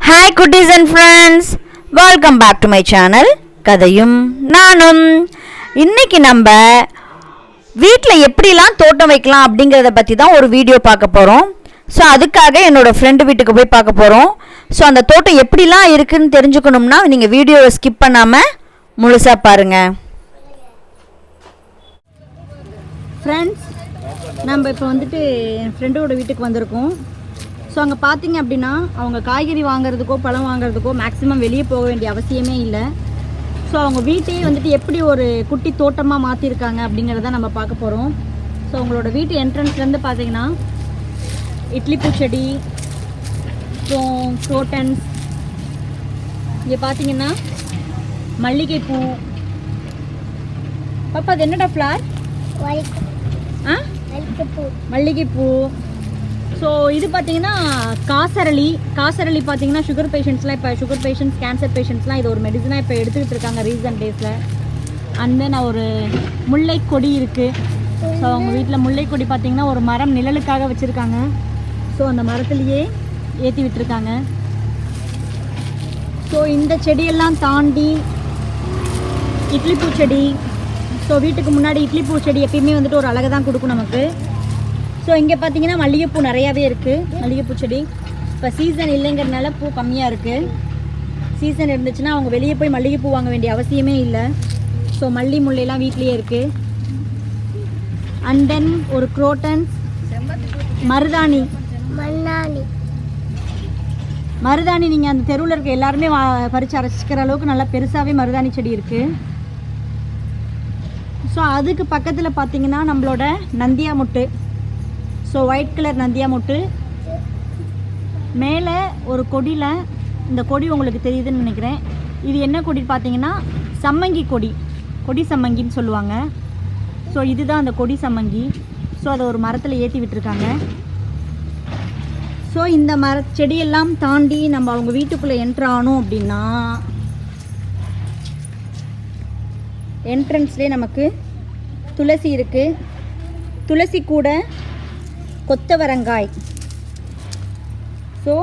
Hi குட்டீஸ் and friends welcome back to my channel கதையும் நானும் இன்னைக்கு நம்ம வீட்டில் எப்படிலாம் தோட்டம் வைக்கலாம் அப்படிங்கிறத பற்றி தான் ஒரு வீடியோ பார்க்க போகிறோம் ஸோ அதுக்காக என்னோட ஃப்ரெண்டு வீட்டுக்கு போய் பார்க்க போகிறோம் ஸோ அந்த தோட்டம் எப்படிலாம் இருக்குதுன்னு தெரிஞ்சுக்கணும்னா நீங்கள் வீடியோவை ஸ்கிப் பண்ணாமல் முழுசாக பாருங்கள் ஃப்ரெண்ட்ஸ் நம்ம இப்போ வந்துட்டு என் ஃப்ரெண்டோட வீட்டுக்கு வந்திருக்கோம். ஸோ அங்கே பார்த்தீங்க அப்படின்னா அவங்க காய்கறி வாங்குறதுக்கோ பழம் வாங்குறதுக்கோ மேக்ஸிமம் வெளியே போக வேண்டிய அவசியமே இல்லை. ஸோ அவங்க வீட்டையே வந்துட்டு எப்படி ஒரு குட்டி தோட்டமாக மாற்றிருக்காங்க அப்படிங்கிறத நம்ம பார்க்க போகிறோம் ஸோ அவங்களோட வீட்டு என்ட்ரன்ஸ்லேருந்து பார்த்தீங்கன்னா இட்லி பூச்செடி அப்புறம் குரோட்டன்ஸ் இங்கே பார்த்தீங்கன்னா மல்லிகைப்பூ. பாப்பா அது என்னடா ஃப்ளார் ஆ? மல்லிகைப்பூ. ஸோ இது பார்த்தீங்கன்னா காசரளி. காசரளி பார்த்தீங்கன்னா சுகர் பேஷண்ட்ஸ்லாம் இப்போ சுகர் பேஷண்ட்ஸ் கேன்சர் பேஷண்ட்ஸ்லாம் இது ஒரு மெடிசனாக இப்போ எடுத்துக்கிட்டு இருக்காங்க ரீசன்ட் டேஸில் அண்ட் தென் ஒரு முல்லை கொடி இருக்குது ஸோ அவங்க வீட்டில் முல்லை கொடி பார்த்தீங்கன்னா ஒரு மரம் நிழலுக்காக வச்சுருக்காங்க. ஸோ அந்த மரத்துலேயே ஏற்றி விட்டுருக்காங்க. ஸோ இந்த செடியெல்லாம் தாண்டி இட்லி பூச்செடி ஸோ வீட்டுக்கு முன்னாடி இட்லி பூச்செடி எப்பயுமே வந்துட்டு ஒரு அழகை தான் கொடுக்கும் நமக்கு. ஸோ இங்கே பார்த்தீங்கன்னா மல்லிகைப்பூ நிறையாவே இருக்குது மல்லிகைப்பூ செடி. இப்போ சீசன் இல்லைங்கிறதுனால பூ கம்மியாக இருக்குது சீசன் இருந்துச்சுன்னா அவங்க வெளியே போய் மல்லிகைப்பூ வாங்க வேண்டிய அவசியமே இல்லை. ஸோ மல்லி முல்லைலாம் வீட்லேயே இருக்குது அண்ட் தென் ஒரு குரோட்டன்ஸ் மருதாணி. மண்ணாணி மருதாணி நீங்கள் அந்த தெருவில் இருக்க எல்லாருமே வா பறித்து அரைச்சிக்கிற அளவுக்கு நல்லா பெருசாகவே மருதாணி செடி இருக்குது ஸோ அதுக்கு பக்கத்தில் பார்த்தீங்கன்னா நம்மளோட நந்தியா முட்டு ஸோ ஒயிட் கலர் நந்தியா மொட்டு மேலே ஒரு கொடியில் இந்த கொடி உங்களுக்கு தெரியுதுன்னு நினைக்கிறேன். இது என்ன கொடி பார்த்தீங்கன்னா சம்மங்கி கொடி. கொடி சம்மங்கின்னு சொல்லுவாங்க. ஸோ இதுதான் அந்த கொடி சம்மங்கி. ஸோ அதை ஒரு மரத்தில் ஏற்றி விட்டுருக்காங்க. ஸோ இந்த மர செடியெல்லாம் தாண்டி நம்ம அவங்க வீட்டுக்குள்ளே என்ட்ரு ஆனோம் அப்படின்னா என்ட்ரன்ஸ்லேயே நமக்கு துளசி இருக்குது துளசி கூட கொத்தவரங்காய். ஸோ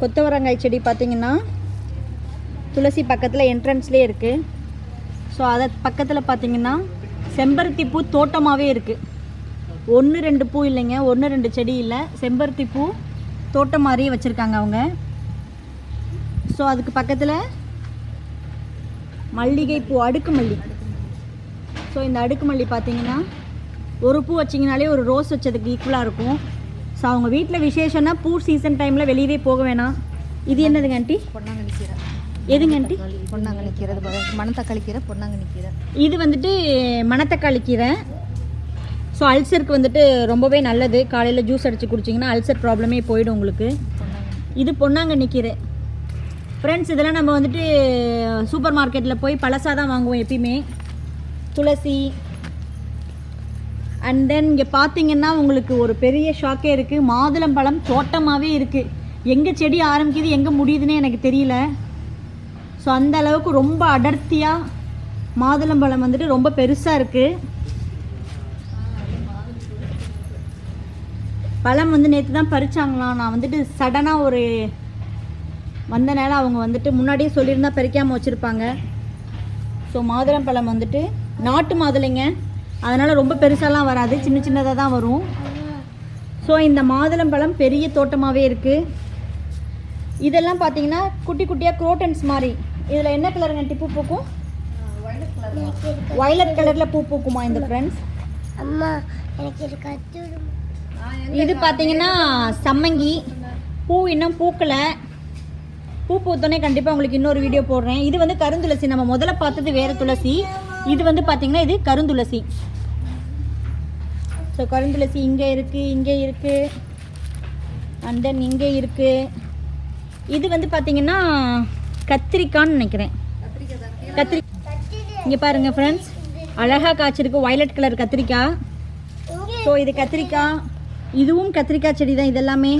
கொத்தவரங்காய் செடி பார்த்திங்கன்னா துளசி பக்கத்தில் என்ட்ரன்ஸ்லேயே இருக்குது ஸோ அதை பக்கத்தில் பார்த்தீங்கன்னா செம்பருத்தி பூ தோட்டமாகவே இருக்குது ஒன்று ரெண்டு பூ இல்லைங்க ஒன்று ரெண்டு செடி இல்லை செம்பருத்தி பூ தோட்டம் மாதிரியே வச்சுருக்காங்க அவங்க. ஸோ அதுக்கு பக்கத்தில் மல்லிகைப்பூ அடுக்கு மல்லி. ஸோ இந்த அடுக்கு மல்லி பார்த்தீங்கன்னா ஒரு பூ வச்சிங்கனாலே ஒரு ரோஸ் வச்சதுக்கு ஈக்குவலாக இருக்கும். ஸோ அவங்க வீட்டில் விசேஷம்னா பூ சீசன் டைமில் வெளியவே போக வேணாம். இது என்னதுங்க ஆண்டி பொன்னாங்கண்ணி கீரை. எதுங்க ஆண்டி பொன்னாங்கண்ணி கீரை. மணத்தக்காளி கீரை பொன்னாங்கண்ணி கீரை. இது வந்துட்டு மணத்தக்காளி கீரை. ஸோ அல்சருக்கு வந்துட்டு ரொம்பவே நல்லது. காலையில் ஜூஸ் அடித்து குடிச்சிங்கன்னா அல்சர் ப்ராப்ளமே போயிடும் உங்களுக்கு. இது பொன்னாங்கண்ணி கீரை. ஃப்ரெண்ட்ஸ் இதெல்லாம் நம்ம வந்துட்டு சூப்பர் மார்க்கெட்டில் போய் பழசாக தான் வாங்குவோம் எப்பயுமே. துளசி அண்ட் தென் இங்கே பார்த்தீங்கன்னா உங்களுக்கு ஒரு பெரிய ஷாக்கே இருக்குது மாதுளம்பழம் தோட்டமாகவே இருக்குது எங்கே செடி ஆரம்பிக்குது எங்கே முடியுதுன்னே எனக்கு தெரியல. ஸோ அந்த அளவுக்கு ரொம்ப அடர்த்தியாக மாதுளம்பழம் வந்துட்டு ரொம்ப பெருசாக இருக்குது பழம் வந்து நேற்று தான் பறிச்சாங்களாம். நான் வந்துட்டு சடனாக ஒரு வந்த நேரம் அவங்க வந்துட்டு முன்னாடியே சொல்லியிருந்தா பறிக்காமல் வச்சுருப்பாங்க. ஸோ மாதுளம்பழம் வந்துட்டு நாட்டு மாதுளைங்க. அதனால் ரொம்ப பெருசாலாம் வராது. சின்ன சின்னதாக தான் வரும். ஸோ இந்த மாதுளம் பழம் பெரிய தோட்டமாகவே இருக்குது இதெல்லாம் பார்த்தீங்கன்னா குட்டி குட்டியாக குரோட்டன்ஸ் மாதிரி. இதில் என்ன கலருங்க டிப்பு பூக்கும்? வயலட் கலரில் பூ பூக்குமா இந்த ஃப்ரெண்ட்ஸ் அம்மா எனக்கு இது இது பார்த்தீங்கன்னா சம்மங்கி. பூ இன்னும் பூக்கலை. பூ பூத்தோடனே கண்டிப்பாக உங்களுக்கு இன்னொரு வீடியோ போடுறேன். இது வந்து கருந்துளசி. நம்ம முதல்ல பார்த்தது வேறு துளசி. இது வந்து பார்த்தீங்கன்னா இது கருந்துளசி. ஸோ கருந்துளசி இங்கே இருக்குது இங்கே இருக்குது அண்ட் தென் இங்கே இருக்குது இது வந்து பார்த்தீங்கன்னா கத்திரிக்கான்னு நினைக்கிறேன். கத்திரி இங்கே பாருங்கள் ஃப்ரெண்ட்ஸ் அழகாக காய்ச்சிருக்கு வயலட் கலர் கத்திரிக்காய். ஸோ இது கத்திரிக்காய். இதுவும் கத்திரிக்காய் செடி தான் இதெல்லாமே.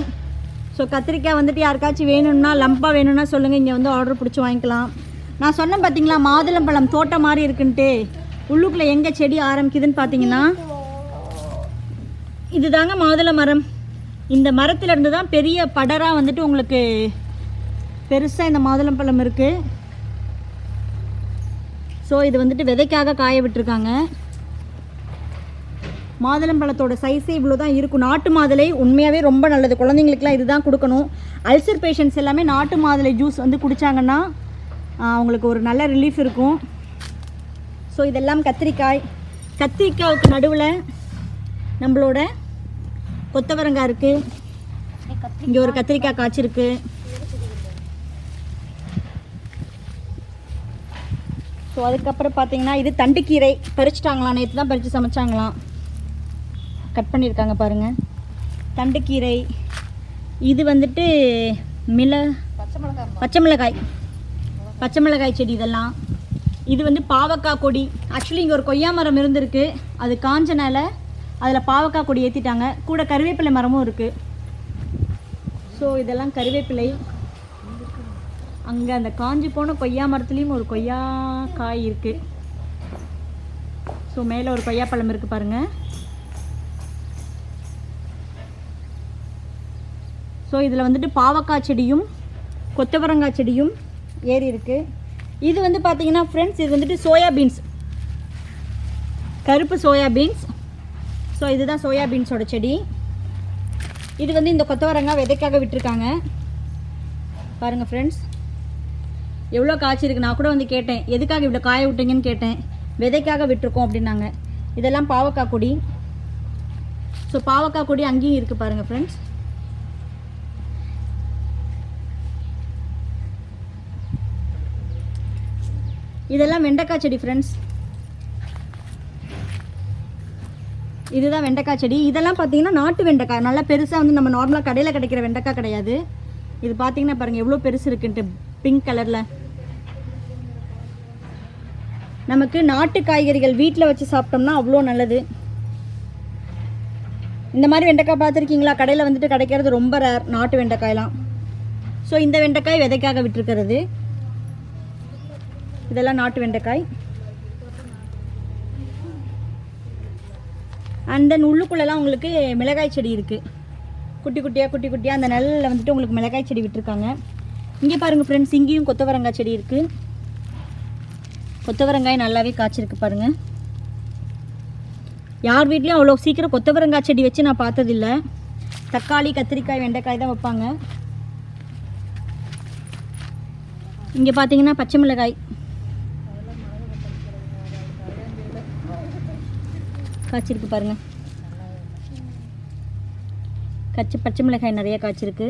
ஸோ கத்திரிக்காய் வந்துட்டு யாருக்காச்சும் வேணும்னா லம்பாக வேணும்னா சொல்லுங்கள் இங்கே வந்து ஆர்டர் பிடிச்சி வாங்கிக்கலாம். நான் சொன்னேன் பார்த்தீங்களா மாதுளம்பழம் தோட்டம் மாதிரி இருக்குன்ட்டு. உள்ளுக்குள்ளே எங்கே செடி ஆரம்பிக்குதுன்னு பார்த்தீங்கன்னா இதுதாங்க மாதுளை மரம். இந்த மரத்துலேருந்து தான் பெரிய படராக வந்துட்டு உங்களுக்கு பெருசாக இந்த மாதுளம்பழம் இருக்குது ஸோ இது வந்துட்டு விதைக்காக காய விட்டுருக்காங்க. மாதுளம்பழத்தோட சைஸே இவ்வளோ தான் இருக்கும். நாட்டு மாதுளை உண்மையாகவே ரொம்ப நல்லது. குழந்தைங்களுக்குலாம் இதுதான் கொடுக்கணும். அல்சர் பேஷண்ட்ஸ் எல்லாமே நாட்டு மாதுளை ஜூஸ் வந்து குடித்தாங்கன்னா அவங்களுக்கு ஒரு நல்ல ரிலீஃப் இருக்கும். ஸோ இதெல்லாம் கத்திரிக்காய். கத்திரிக்காய்க்கு நடுவில் நம்மளோட கொத்தவரங்காய் இருக்குது இங்கே ஒரு கத்திரிக்காய் காய்ச்சிருக்கு ஸோ அதுக்கப்புறம் பார்த்தீங்கன்னா இது தண்டுக்கீரை. பறிச்சிட்டாங்களாம். நேற்று தான் பறித்து சமைச்சாங்களாம். கட் பண்ணியிருக்காங்க பாருங்கள் தண்டுக்கீரை. இது வந்துட்டு மிள பச்சை மிளகாய். பச்சை மிளகாய் பச்சை மிளகாய் செடி இதெல்லாம். இது வந்து பாவக்காய் கொடி. ஆக்சுவலி இங்கே ஒரு கொய்யா மரம் இருந்திருக்கு. அது காஞ்சனால அதில் பாவக்காய் கொடி ஏற்றிட்டாங்க கூட கருவேப்பிலை மரமும் இருக்குது ஸோ இதெல்லாம் கருவேப்பிலை. அங்கே அந்த காஞ்சி போன கொய்யா மரத்துலேயும் ஒரு கொய்யா காய் இருக்குது ஸோ மேலே ஒரு கொய்யாப்பழம் இருக்குது பாருங்கள் ஸோ இதில் வந்துட்டு பாவக்காய் செடியும் கொத்தவரங்காய் செடியும் ஏறி இருக்கு. இது வந்து பார்த்தீங்கன்னா ஃப்ரெண்ட்ஸ் இது வந்துட்டு சோயா பீன்ஸ் கருப்பு சோயா பீன்ஸ் ஸோ இதுதான் சோயா பீன்ஸோட செடி. இது வந்து இந்த கொத்தவரங்காய் விதைக்காக விட்டுருக்காங்க. பாருங்கள் ஃப்ரெண்ட்ஸ் எவ்வளோ காய்ச்சிருக்கு நான் கூட வந்து கேட்டேன். எதுக்காக இவ்வளோ காய விட்டீங்கன்னு கேட்டேன். விதைக்காக விட்டுருக்கோம் அப்படின்னாங்க. இதெல்லாம் பாவக்காய் கொடி. ஸோ பாவக்காய் கொடி அங்கேயும் இருக்குது பாருங்கள் ஃப்ரெண்ட்ஸ் இதெல்லாம் வெண்டைக்காய் செடி ஃப்ரெண்ட்ஸ் இதுதான் வெண்டைக்காய் செடி. இதெல்லாம் பார்த்தீங்கன்னா நாட்டு வெண்டைக்காய். நல்லா பெருசாக வந்து நம்ம நார்மலாக கடையில் கிடைக்கிற வெண்டைக்காய் கிடையாது. இது பார்த்தீங்கன்னா பாருங்கள் எவ்வளோ பெருசு இருக்குன்ட்டு. பிங்க் கலரில் நமக்கு நாட்டு காய்கறிகள் வீட்டில் வச்சு சாப்பிட்டோம்னா அவ்வளோ நல்லது. இந்த மாதிரி வெண்டைக்காய் பார்த்துருக்கீங்களா கடையில் வந்துட்டு கிடைக்கிறது ரொம்ப ரேர் நாட்டு வெண்டைக்காயெலாம். ஸோ இந்த வெண்டைக்காய் விதைக்காக விட்டுருக்கிறது. இதெல்லாம் நாட்டு வெண்டைக்காய். அண்ட் தென் உள்ளுக்குள்ளெல்லாம் உங்களுக்கு மிளகாய் செடி இருக்குது குட்டி குட்டியாக குட்டி குட்டியாக அந்த நெல்லில் வந்துட்டு உங்களுக்கு மிளகாய் செடி விட்டுருக்காங்க. இங்கே பாருங்கள் ஃப்ரெண்ட்ஸ் இங்கேயும் கொத்தவரங்காய் செடி இருக்குது கொத்தவரங்காய் நல்லாவே காய்ச்சிருக்கு பாருங்கள் யார் வீட்லேயும் அவ்வளோ சீக்கிரம் கொத்தவரங்காய் செடி வச்சு நான் பார்த்ததில்ல. தக்காளி கத்திரிக்காய் வெண்டைக்காய் தான் வைப்பாங்க. இங்கே பார்த்தீங்கன்னா பச்சை மிளகாய். காய்ச்சிருக்கு பாருங்கள் கச்சி பச்சை மிளகாய் நிறைய காய்ச்சிருக்கு.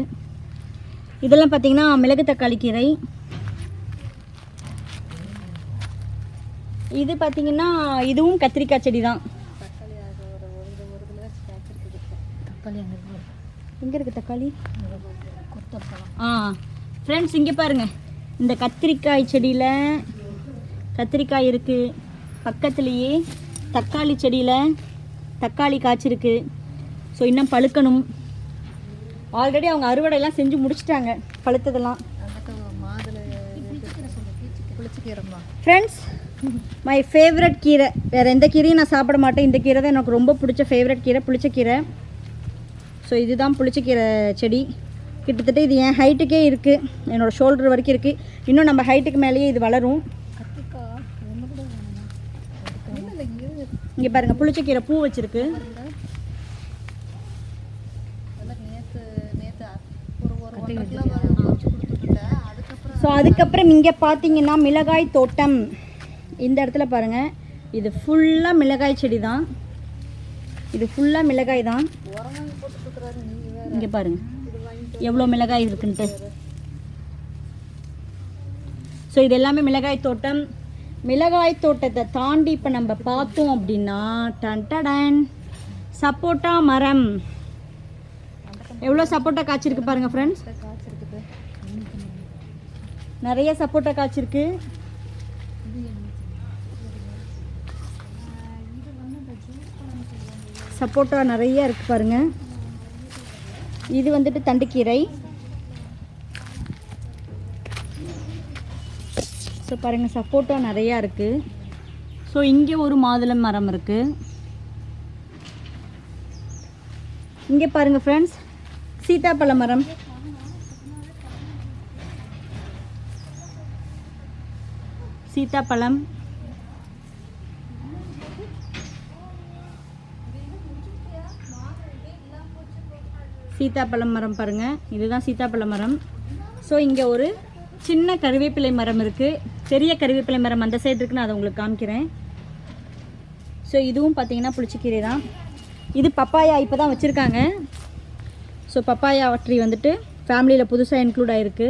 இதெல்லாம் பார்த்தீங்கன்னா மிளகு தக்காளி கீரை. இது பார்த்தீங்கன்னா இதுவும் கத்திரிக்காய் செடி தான் இருக்கு எங்கே இருக்குது தக்காளி? ஆ ஃப்ரெண்ட்ஸ் இங்கே பாருங்கள் இந்த கத்திரிக்காய் செடியில் கத்திரிக்காய் இருக்குது பக்கத்துலேயே தக்காளி செடியில் தக்காளி காய்ச்சிருக்கு. ஸோ இன்னும் பழுக்கணும். ஆல்ரெடி அவங்க அறுவடையெல்லாம் செஞ்சு முடிச்சிட்டாங்க பழுத்ததெல்லாம். ஃப்ரெண்ட்ஸ் மை ஃபேவரட் கீரை. வேறு எந்த கீரையும் நான் சாப்பிட மாட்டேன். இந்த கீரை தான் எனக்கு ரொம்ப பிடிச்ச ஃபேவரட் கீரை புளிச்சக்கீரை. ஸோ இதுதான் புளிச்சக்கீரை செடி. கிட்டத்தட்ட இது என் ஹைட்டுக்கே இருக்குது என்னோடய ஷோல்டர் வரைக்கும் இருக்குது இன்னும் நம்ம ஹைட்டுக்கு மேலேயே இது வளரும் கத்திரிக்காய் ஒன்று கூட வேணுமா இல்லை இங்கே பாருங்கள் புளிச்சக்கீரை பூ வச்சுருக்கு. ஸோ அதுக்கப்புறம் இங்கே பார்த்தீங்கன்னா மிளகாய் தோட்டம். இந்த இடத்துல பாருங்கள் இது ஃபுல்லாக மிளகாய் செடி தான் இது ஃபுல்லாக மிளகாய் தான் இங்கே பாருங்கள் எவ்வளோ மிளகாய் இருக்குன்ட்டு. ஸோ இது எல்லாமே மிளகாய் தோட்டம். மிளகாய் தோட்டத்தை தாண்டி இப்போ நம்ம பார்த்தோம் அப்படின்னா டன்டடன் சப்போட்டா மரம். எவ்வளோ சப்போட்டா காய்ச்சிருக்கு பாருங்க ஃப்ரெண்ட்ஸ் நிறைய சப்போட்டா காய்ச்சிருக்கு. சப்போட்டா நிறைய இருக்கு பாருங்க. இது வந்துட்டு தண்டுக்கீரை. ஸோ பாருங்க சப்போட்டா நிறையா இருக்கு. ஸோ இங்கே ஒரு மாதுளை மரம் இருக்குது இங்கே பாருங்க ஃப்ரெண்ட்ஸ் சீதாப்பழ மரம். சீத்தாப்பழம். சீத்தாப்பழம் மரம் பாருங்க இதுதான் சீதாப்பழ மரம். ஸோ இங்கே ஒரு சின்ன கருவேப்பிலை மரம் இருக்குது பெரிய கருவேப்பிலை மரம் அந்த சைடு இருக்குன்னு அதை உங்களுக்கு காமிக்கிறேன். ஸோ இதுவும் பார்த்தீங்கன்னா புளிச்சக்கீரை தான். இது பப்பாயா இப்போ தான் வச்சுருக்காங்க. ஸோ பப்பாயா ட்ரீ வந்துட்டு ஃபேமிலியில் புதுசாக இன்க்ளூட் ஆகிருக்கு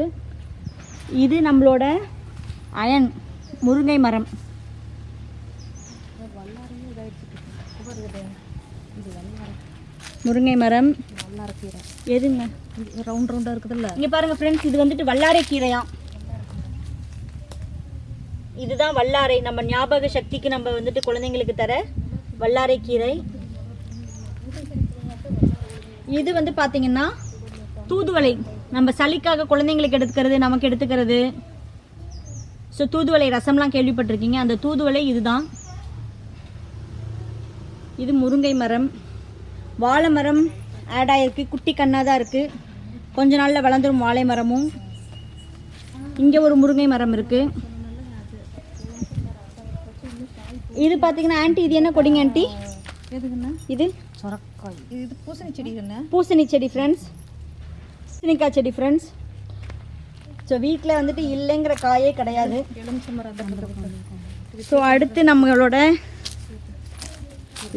இது நம்மளோட அயன் முருங்கை மரம். முருங்கை மரம். எதுங்க? ரவுண்ட் ரவுண்டாக இருக்குதுல்ல? இங்க பாருங்க ஃப்ரெண்ட்ஸ் இது வந்துட்டு வல்லாரை கீரையா? இதுதான் வல்லாரை. நம்ம ஞாபக சக்திக்கு நம்ம வந்துட்டு குழந்தைங்களுக்கு தர வல்லாரை கீரை. இது வந்து பார்த்தீங்கன்னா தூதுவளை. நம்ம சளிக்காக குழந்தைங்களுக்கு எடுத்துக்கிறது நமக்கு எடுத்துக்கிறது. ஸோ தூதுவளை ரசம்லாம் கேள்விப்பட்டிருக்கீங்க. அந்த தூதுவளை இதுதான். இது முருங்கை மரம். வாழை மரம் ஆட் ஆகிருக்கு குட்டி கண்ணாக தான் இருக்குது கொஞ்ச நாளில் வளர்ந்துரும் வாழை மரமும். இங்கே ஒரு முருங்கை மரம் இருக்குது இது பார்த்தீங்கன்னா ஆண்டி இது என்ன கொடிங்க ஆண்டி? எதுக்குண்ணா? இது? சொரக்காய். இது பூசணி செடிங்கண்ணா. பூசணி செடி ஃப்ரெண்ட்ஸ் பூசணிக்காய் செடி ஃப்ரெண்ட்ஸ் ஸோ வீட்டில் வந்துட்டு இல்லைங்கிற காயே கிடையாது. ஸோ அடுத்து நம்மளோட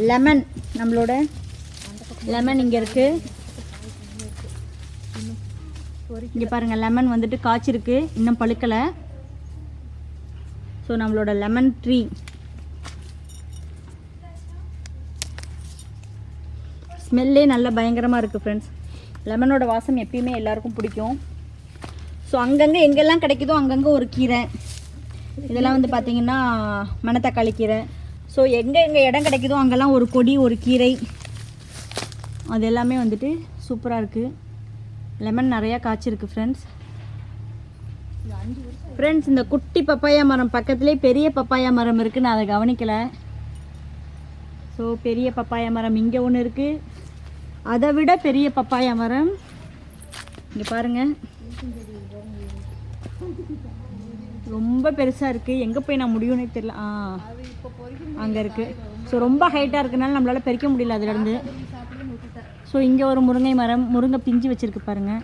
லெமன் நம்மளோட லெமன் இங்கே இருக்கு. இங்கே பாருங்கள் லெமன் வந்துட்டு காய்ச்சிருக்கு. இன்னும் பழுக்கலை. ஸோ நம்மளோட லெமன் ட்ரீ ஸ்மெல்லே நல்லா பயங்கரமாக இருக்குது ஃப்ரெண்ட்ஸ் லெமனோட வாசம் எப்பயுமே எல்லாருக்கும் பிடிக்கும். ஸோ அங்கங்கே எங்கெல்லாம் கிடைக்குதோ அங்கங்கே ஒரு கீரை. இதெல்லாம் வந்து பார்த்திங்கன்னா மணத்தக்காளி கீரை. ஸோ எங்கே எங்கே இடம் கிடைக்குதோ அங்கெல்லாம் ஒரு கொடி ஒரு கீரை. அது எல்லாமே வந்துட்டு சூப்பராக இருக்குது லெமன் நிறையா காய்ச்சிருக்கு ஃப்ரெண்ட்ஸ் ஃப்ரெண்ட்ஸ் இந்த குட்டி பப்பாயா மரம் பக்கத்துலேயே பெரிய பப்பாயா மரம் இருக்குது நான் அதை கவனிக்கலை. ஸோ பெரிய பப்பாயா மரம் இங்கே ஒன்று இருக்குது அதை விட பெரிய பப்பாயா மரம். இங்கே பாருங்கள் ரொம்ப பெருசாக இருக்குது எங்கே போய் நான் முடியும்னே தெரியல. ஆ அங்கே இருக்குது ஸோ ரொம்ப ஹைட்டாக இருக்கனால நம்மளால் பறிக்க முடியல அதுலேருந்து. ஸோ இங்கே ஒரு முருங்கை மரம் முருங்கை பிஞ்சு வச்சுருக்கு பாருங்கள்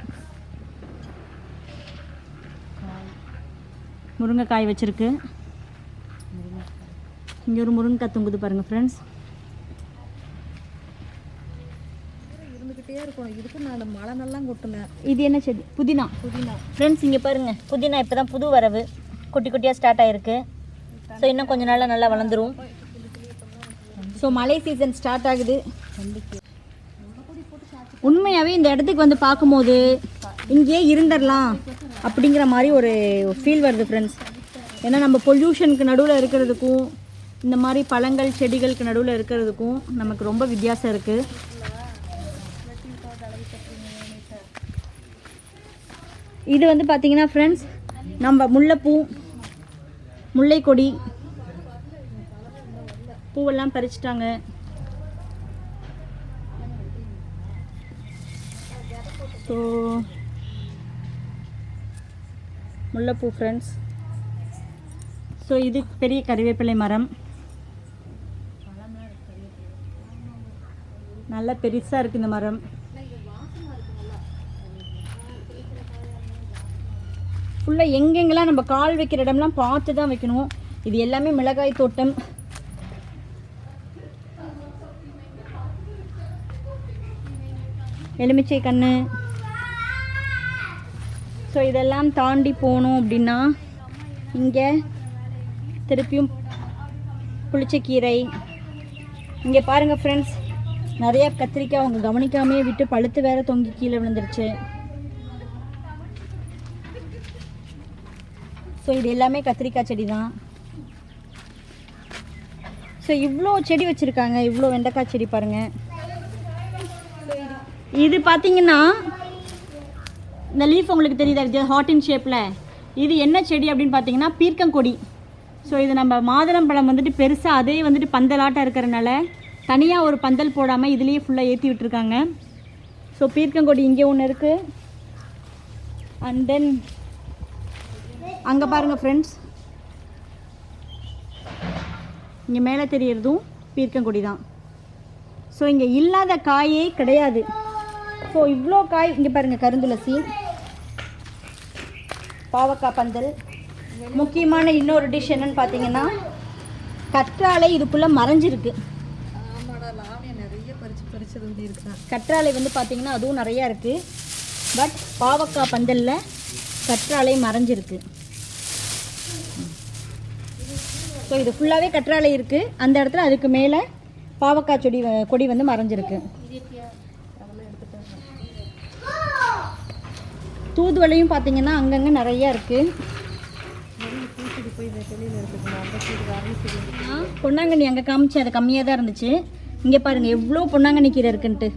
முருங்கைக்காய் வச்சுருக்கு. இங்கே ஒரு முருங்கைக்காய் தொங்குது பாருங்கள் ஃப்ரெண்ட்ஸ் இருந்துக்கிட்டே இருக்கணும். இதுக்கு நான் மழை நல்லா கொட்டுனேன். இது என்ன செடி? புதினா. புதினா. ஃப்ரெண்ட்ஸ் இங்கே பாருங்கள் புதினா இப்போ தான் புது வரவு. குட்டி குட்டியாக ஸ்டார்ட் ஆகிருக்கு ஸோ இன்னும் கொஞ்ச நாளில் நல்லா வளர்ந்துரும். ஸோ மழை சீசன் ஸ்டார்ட் ஆகுது. உண்மையாகவே இந்த இடத்துக்கு வந்து பார்க்கும்போது இங்கேயே இருந்துடலாம் அப்படிங்கிற மாதிரி ஒரு ஃபீல் வருது ஃப்ரெண்ட்ஸ் ஏன்னா நம்ம பொல்யூஷனுக்கு நடுவில் இருக்கிறதுக்கும் இந்த மாதிரி பழங்கள் செடிகளுக்கு நடுவில் இருக்கிறதுக்கும் நமக்கு ரொம்ப வித்தியாசம் இருக்குது இது வந்து பார்த்தீங்கன்னா ஃப்ரெண்ட்ஸ் நம்ம முல்லைப்பூ முல்லை கொடி பூவெல்லாம் பறிச்சிட்டாங்க. ஸோ முல்லைப்பூ ஃப்ரெண்ட்ஸ் ஸோ இது பெரிய கறிவேப்பிலை மரம். நல்லா பெருசாக இருக்குது இந்த மரம். ஃபுல்லாக எங்கெங்கெல்லாம் நம்ம கால் வைக்கிற இடம்லாம் பார்த்து தான் வைக்கணும். இது எல்லாமே மிளகாய் தோட்டம். எலுமிச்சை கன்று ஸோ இதெல்லாம் தாண்டி போகணும் அப்படின்னா இங்கே திருப்பியும் புளிச்சக்கீரை. இங்கே பாருங்கள் ஃப்ரெண்ட்ஸ் நிறையா கத்திரிக்காய் அவங்க கவனிக்காமே விட்டு பழுத்து வேற தொங்கி கீழே விழுந்துருச்சு. ஸோ இது எல்லாமே கத்திரிக்காய் செடி தான் ஸோ இவ்வளோ செடி வச்சுருக்காங்க. இவ்வளோ வெண்டைக்காய் செடி பாருங்கள் இது பார்த்தீங்கன்னா இந்த லீஃப் உங்களுக்கு தெரியுதா? இது ஹாட் இன் ஷேப்பில் இது என்ன செடி அப்படின்னு பார்த்தீங்கன்னா பீர்க்கங்கொடி ஸோ இது நம்ம மாதுளம்பழம் வந்துட்டு பெருசாக அதே வந்துட்டு பந்தலாட்டம் இருக்கிறனால தனியாக ஒரு பந்தல் போடாமல் இதுலேயே ஃபுல்லாக ஏற்றி விட்டுருக்காங்க. ஸோ பீர்க்கங்கொடி இங்கே ஒன்று இருக்குது அண்ட் தென் அங்கே பாருங்கள் ஃப்ரெண்ட்ஸ் இங்கே மேலே தெரியறதும் பீர்க்கங்கொடி தான் ஸோ இங்கே இல்லாத காயே கிடையாது. ஸோ இவ்வளோ காய் இங்கே பாருங்கள் கருந்துளசி. பாவக்காய் பந்தல். முக்கியமான இன்னொரு டிஷ் என்னன்னு பார்த்தீங்கன்னா கற்றாழை இதுக்குள்ளே மறைஞ்சிருக்கு. கற்றாழை வந்து பார்த்தீங்கன்னா அதுவும் நிறையா இருக்குது பட் பாவக்காய் பந்தலில் கற்றாழை மறைஞ்சிருக்கு. ஸோ இது ஃபுல்லாகவே கற்றாழை இருக்குது அந்த இடத்துல அதுக்கு மேலே பாவக்காய் செடி வ- கொடி வந்து மறைஞ்சிருக்கு. தூதுவளையும் பார்த்தீங்கன்னா அங்கங்கே நிறையா இருக்குது பொன்னாங்கண்ணி அங்கே காமிச்சு அது கம்மியாக தான் இருந்துச்சு. இங்கே பாருங்கள் எவ்வளோ பொன்னாங்கண்ணி கீரை இருக்குன்ட்டு.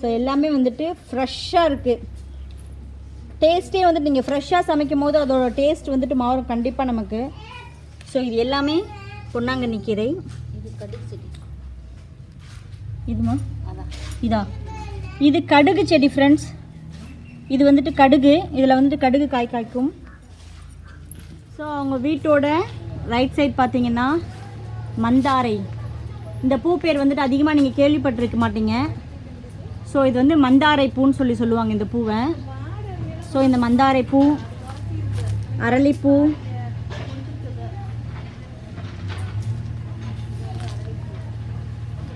ஸோ எல்லாமே வந்துட்டு ஃப்ரெஷ்ஷாக இருக்குது டேஸ்ட்டே வந்துட்டு நீங்கள் ஃப்ரெஷ்ஷாக சமைக்கும் போது அதோட டேஸ்ட் வந்துட்டு மாறும் கண்டிப்பாக நமக்கு. ஸோ இது எல்லாமே பொன்னாங்கண்ணி கீரை இதுமா? இதா. இது கடுகு செடி ஃப்ரெண்ட்ஸ் இது வந்துட்டு கடுகு. இதில் வந்துட்டு கடுகு காய் காய்க்கும். ஸோ அவங்க வீட்டோட ரைட் சைடு பார்த்தீங்கன்னா மந்தாரை. இந்த பூ பேர் வந்துட்டு அதிகமாக நீங்கள் கேள்விப்பட்டிருக்க மாட்டீங்க. ஸோ இது வந்து மந்தாரை பூன்னு சொல்லி சொல்லுவாங்க இந்த பூவை. ஸோ இந்த மந்தாரை பூ அரளிப்பூ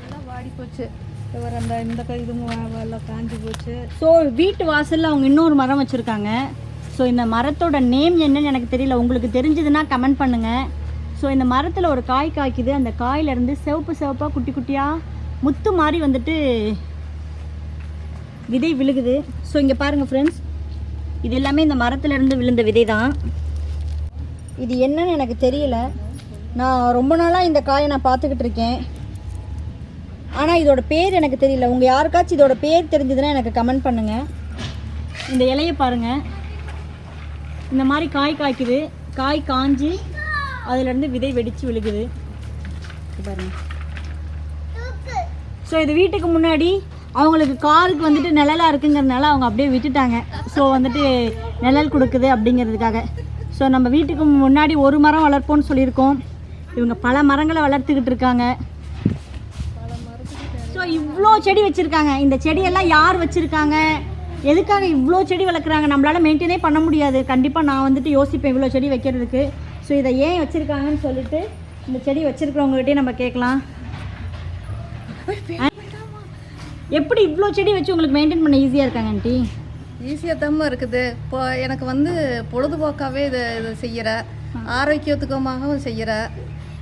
எல்லாம் வாடி போச்சு. இவர் அந்த இந்த இதுவும் இது எல்லாம் காஞ்சி போச்சு. ஸோ வீட்டு வாசலில் அவங்க இன்னொரு மரம் வச்சுருக்காங்க. ஸோ இந்த மரத்தோட நேம் என்னன்னு எனக்கு தெரியல. உங்களுக்கு தெரிஞ்சதுன்னா கமெண்ட் பண்ணுங்கள் ஸோ இந்த மரத்தில் ஒரு காய் காய்க்குது. அந்த காயிலேருந்து சிவப்பு சிவப்பாக குட்டி குட்டியாக முத்து மாதிரி வந்துட்டு விதை விழுகுது. ஸோ இங்கே பாருங்கள் ஃப்ரெண்ட்ஸ் இது எல்லாமே இந்த மரத்துலேருந்து விழுந்த விதை தான் இது என்னன்னு எனக்கு தெரியல. நான் ரொம்ப நாளாக இந்த காயை நான் பார்த்துக்கிட்டு இருக்கேன். ஆனால் இதோட பேர் எனக்கு தெரியல. உங்கள் யாருக்காச்சும் இதோட பேர் தெரிஞ்சதுன்னா எனக்கு கமெண்ட் பண்ணுங்கள் இந்த இலையை பாருங்கள் இந்த மாதிரி காய் காய்க்குது. காய் காஞ்சி அதுலேருந்து விதை வெடித்து விழுகுது. பாருங்கள் ஸோ இது வீட்டுக்கு முன்னாடி அவங்களுக்கு காருக்கு வந்துட்டு நிழலாக இருக்குங்கிறதுனால அவங்க அப்படியே விட்டுட்டாங்க. ஸோ வந்துட்டு நிழல் கொடுக்குது அப்படிங்கிறதுக்காக. ஸோ நம்ம வீட்டுக்கு முன்னாடி ஒரு மரம் வளர்ப்போம்னு சொல்லியிருக்கோம். இவங்க பல மரங்களை வளர்த்துக்கிட்டு இருக்காங்க. ஸோ இவ்வளோ செடி வச்சுருக்காங்க. இந்த செடியெல்லாம் யார் வச்சுருக்காங்க? எதுக்காக இவ்வளோ செடி வளர்க்குறாங்க? நம்மளால் மெயின்டைனே பண்ண முடியாது. கண்டிப்பாக நான் வந்துட்டு யோசிப்பேன் இவ்வளோ செடி வைக்கிறதுக்கு. ஸோ இதை ஏன் வச்சுருக்காங்கன்னு சொல்லிட்டு இந்த செடி வச்சுருக்கிறவங்ககிட்டே நம்ம கேட்கலாம்? எப்படி இவ்வளோ செடி வச்சு உங்களுக்கு மெயின்டைன் பண்ண ஈஸியாக இருக்காங்க ஆண்டி ஈஸியாக தாம்மா இருக்குது. இப்போ எனக்கு வந்து பொழுதுபோக்காகவே இதை இதை செய்கிற ஆரோக்கியத்துக்கமாகவும் செய்கிற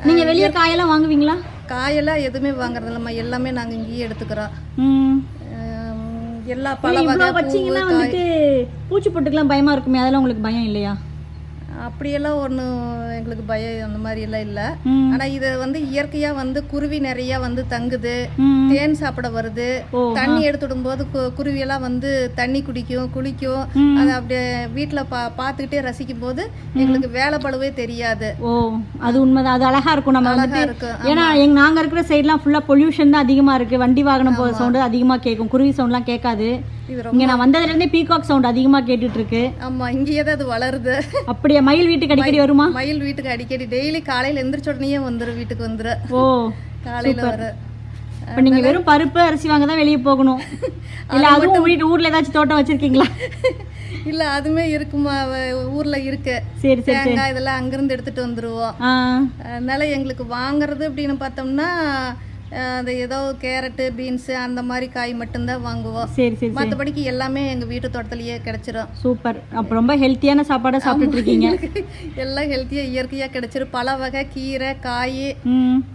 நீங்கள் வெளியே காயெல்லாம் வாங்குவீங்களா? காயெல்லாம் எதுவுமே வாங்குறதில்லம்மா. எல்லாமே நாங்கள் இங்கேயே எடுத்துக்கிறோம். எல்லா பழ இவ்வளோ வகை வச்சிங்கன்னா வந்துட்டு பூச்சி போட்டுக்கெல்லாம் பயமாக இருக்குமே அதெல்லாம் உங்களுக்கு பயம் இல்லையா? அப்படியெல்லாம் ஒன்றும் எங்களுக்கு பயம் அந்த மாதிரி எல்லாம் இல்லை. ம். ஆனால் இது வந்து இயற்கையாக வந்து குருவி நிறையா வந்து தங்குது. தேன் சாப்பிட வருது. தண்ணி எடுத்துடும் போது கு- குருவியெல்லாம் வந்து தண்ணி குடிக்கும் குளிக்கும். அதை அப்படியே வீட்டில் பா பார்த்துக்கிட்டே ரசிக்கும் போது எங்களுக்கு வேலை பழுவே தெரியாது. ஓ அது உண்மைதான். அது அழகா இருக்கும் நம்ம வந்துட்டு. இருக்கும். ஏன்னா எங்க நாங்க இருக்கிற சைட்லாம் ஃபுல்லா பொல்யூஷன் தான் அதிகமா இருக்கு. வண்டி வாகனம் போகிற சவுண்டு அதிகமா கேட்கும் குருவி சவுண்ட்லாம் கேட்காது. இங்க நான் வந்ததுல இருந்தே பீகாக் சவுண்ட் அதிகமா கேட்டுட்டு இருக்கு ஆமா இங்கேயே தான் அது வளருது. அப்படியே மயில் வீட்டுக்கு அடிக்கடி வருமா? மயில் வீட்டுக்கு அடிக்கடி. டெய்லி காலையில எந்திரிச்ச உடனே வந்துடும் வீட்டுக்கு வந்துடும் ஓ காலையில வர. இப்ப நீங்க வெறும் பருப்பு அரிசி வாங்க தான் வெளியே போகணும். இல்ல அதுவும் வீட்டு ஊர்ல ஏதாச்சும் தோட்டம் வச்சிருக்கீங்களா? இல்ல அதுமே இருக்குமா? ஊர்ல இருக்கு. சரி சரி தேங்காய் இதெல்லாம் அங்கிருந்து எடுத்துட்டு வந்துருவோம். அதனால எங்களுக்கு வாங்குறது அப்படின்னு பார்த்தோம்னா அது ஏதோ கேரட்டு பீன்ஸு அந்த மாதிரி காய் மட்டும்தான் வாங்குவோம். சரி சரி மற்றபடிக்கு எல்லாமே எங்கள் வீட்டு தோட்டத்திலேயே கிடைச்சிரும். சூப்பர். அப்ப ரொம்ப ஹெல்த்தியான சாப்பாடா சாப்பிட்டுட்டு இருக்கீங்க. எல்லாம் ஹெல்த்தியாக இயற்கையாக கிடைச்சிரும். பல வகை கீரை காய்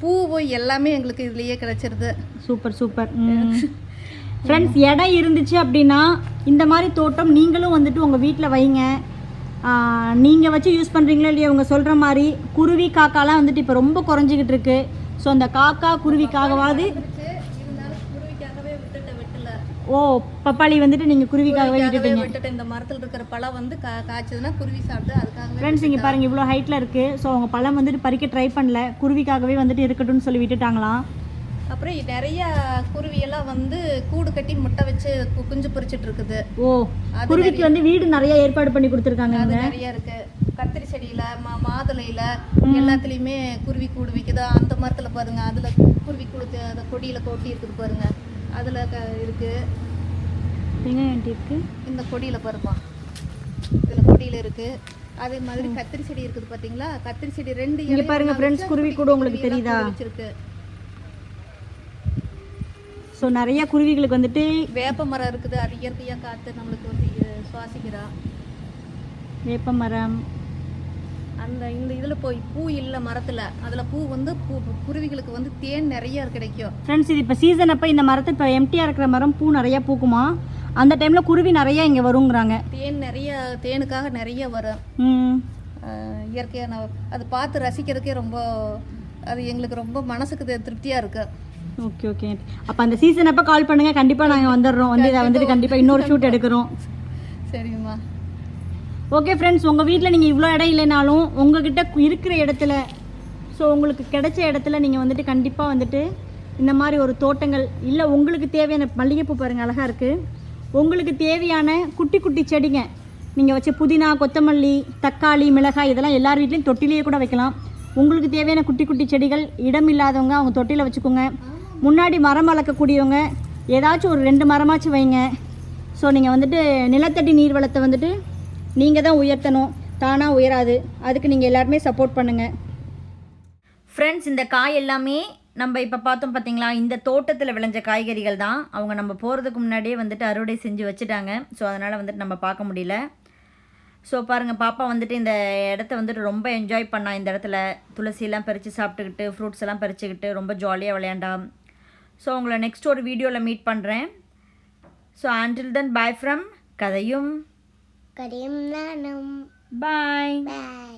பூவு எல்லாமே எங்களுக்கு இதுலேயே கிடைச்சிருது. Super super. ஃப்ரெண்ட்ஸ் இடம் இருந்துச்சு அப்படின்னா இந்த மாதிரி தோட்டம் நீங்களும் வந்துட்டு உங்கள் வீட்டில் வைங்க. நீங்கள் வச்சு யூஸ் பண்ணுறீங்களோ இல்லையா? உங்க சொல்கிற மாதிரி குருவி காக்காலாம் வந்துட்டு இப்போ ரொம்ப குறைஞ்சிக்கிட்டு இருக்கு. ஸோ அந்த காக்கா குருவிக்காகவாது ஓ பப்பாளி வந்துட்டு நீங்கள் குருவிக்காகவே விட்டுட்டீங்க. விட்டுட்டு இந்த மரத்தில் இருக்கிற பழம் வந்து கா காய்ச்சதுன்னா குருவி சாப்பிட்டு அதுக்காகவே ஃப்ரெண்ட்ஸ் இங்கே பாருங்கள் இவ்வளோ ஹைட்டில் இருக்குது ஸோ அவங்க பழம் வந்துட்டு பறிக்க ட்ரை பண்ணல. குருவிக்காகவே வந்துட்டு இருக்கட்டும்னு சொல்லி விட்டுட்டாங்களாம். அப்புறம் நிறைய குருவியெல்லாம் வந்து கூடு கட்டி முட்டை வச்சு குஞ்சு பொரிச்சிட்டு இருக்குது ஓ குருவிக்கு வந்து வீடு நிறைய ஏற்பாடு பண்ணி கொடுத்துருக்காங்க அது நிறைய இருக்கு. கத்திரி செடியில மா மாதுளையில எல்லாத்துலயுமே குருவி கூடு வைக்குது. அந்த மரத்துல பாருங்க அதுல குருவி கூடு அந்த கொடியில கொட்டி இருக்குது பாருங்க. அதுல இருக்கு. இருக்கு? இந்த கொடியில பாருப்பா. இதுல கொடியில இருக்கு. அதே மாதிரி கத்திரி செடி இருக்குது பாத்தீங்களா? கத்திரி செடி ரெண்டு பாருங்க ஃப்ரெண்ட்ஸ் குருவி கூட உங்களுக்கு தெரியுதா? வச்சிருக்கு. ஸோ நிறைய குருவிகளுக்கு வந்துட்டு வேப்ப மரம் இருக்குது. அது இயற்கையா காத்து நம்மளுக்கு வந்து சுவாசிக்கிறா. வேப்ப மரம். அந்த இந்த இதுல போய் பூ இல்ல மரத்துல அதுல பூ வந்து பூ குருவிகளுக்கு வந்து தேன் நிறைய கிடைக்கும். ஃப்ரெண்ட்ஸ் இது இப்போ சீசன் அப்போ இந்த மரத்தை இப்போ எம்டியாக இருக்கிற மரம் பூ நிறைய பூக்குமா? அந்த டைமில் குருவி நிறைய இங்கே வருங்கிறாங்க. தேன் நிறைய தேனுக்காக நிறைய வரும். ம். அஹ் இயற்கையா நான் அது பார்த்து ரசிக்கிறதுக்கே ரொம்ப அது எங்களுக்கு ரொம்ப மனசுக்கு தி- திருப்தியா இருக்கு. ஓகே ஓகே அப்போ அந்த சீசன் அப்போ கால் பண்ணுங்க. கண்டிப்பாக நாங்கள் வந்துடுறோம். வந்து இதை வந்துட்டு கண்டிப்பாக இன்னொரு ஷூட் எடுக்கிறோம். சரிம்மா. ஓகே ஃப்ரெண்ட்ஸ் உங்கள் வீட்டில் நீங்கள் இவ்வளோ இடம் இல்லைனாலும் உங்ககிட்ட இருக்கிற இடத்துல ஸோ உங்களுக்கு கிடைச்ச இடத்துல நீங்கள் வந்துட்டு கண்டிப்பாக வந்துட்டு இந்த மாதிரி ஒரு தோட்டங்கள் இல்லை உங்களுக்கு தேவையான மல்லிகைப்பூ பாருங்கள் அழகாக இருக்குது உங்களுக்கு தேவையான குட்டி குட்டி செடிங்க நீங்கள் வச்ச புதினா கொத்தமல்லி தக்காளி மிளகாய் இதெல்லாம் எல்லார் வீட்லேயும் தொட்டிலேயே கூட வைக்கலாம். உங்களுக்கு தேவையான குட்டி குட்டி செடிகள் இடம் இல்லாதவங்க அவங்க தொட்டியில் வச்சுக்கோங்க. முன்னாடி மரம் வளர்க்கக்கூடியவங்க ஏதாச்சும் ஒரு ரெண்டு மரமாச்சும் வைங்க. ஸோ நீங்கள் வந்துட்டு நிலத்தடி நீர் வளத்தை வந்துட்டு நீங்கள் தான் உயர்த்தணும். தானாக உயராது. அதுக்கு நீங்கள் எல்லாருமே சப்போர்ட் பண்ணுங்கள் ஃப்ரெண்ட்ஸ் இந்த காய் எல்லாமே நம்ம இப்போ பார்த்தோம் பார்த்தீங்களா இந்த தோட்டத்தில் விளைஞ்ச காய்கறிகள் தான். அவங்க நம்ம போகிறதுக்கு முன்னாடியே வந்துட்டு அறுவடை செஞ்சு வச்சுட்டாங்க. ஸோ அதனால் வந்துட்டு நம்ம பார்க்க முடியல. ஸோ பாருங்கள் பாப்பா வந்துட்டு இந்த இடத்த வந்துட்டு ரொம்ப என்ஜாய் பண்ணா. இந்த இடத்துல துளசியெல்லாம் பறித்து சாப்பிட்டுக்கிட்டு ஃப்ரூட்ஸ் எல்லாம் பறிச்சுக்கிட்டு ரொம்ப ஜாலியாக விளையாண்டா. ஸோ உங்களை நெக்ஸ்ட் ஒரு வீடியோவில் மீட் பண்ணுறேன் ஸோ ஆண்டில் தென் பாய் ஃப்ரம் கதையும். நானும். பாய் பாய்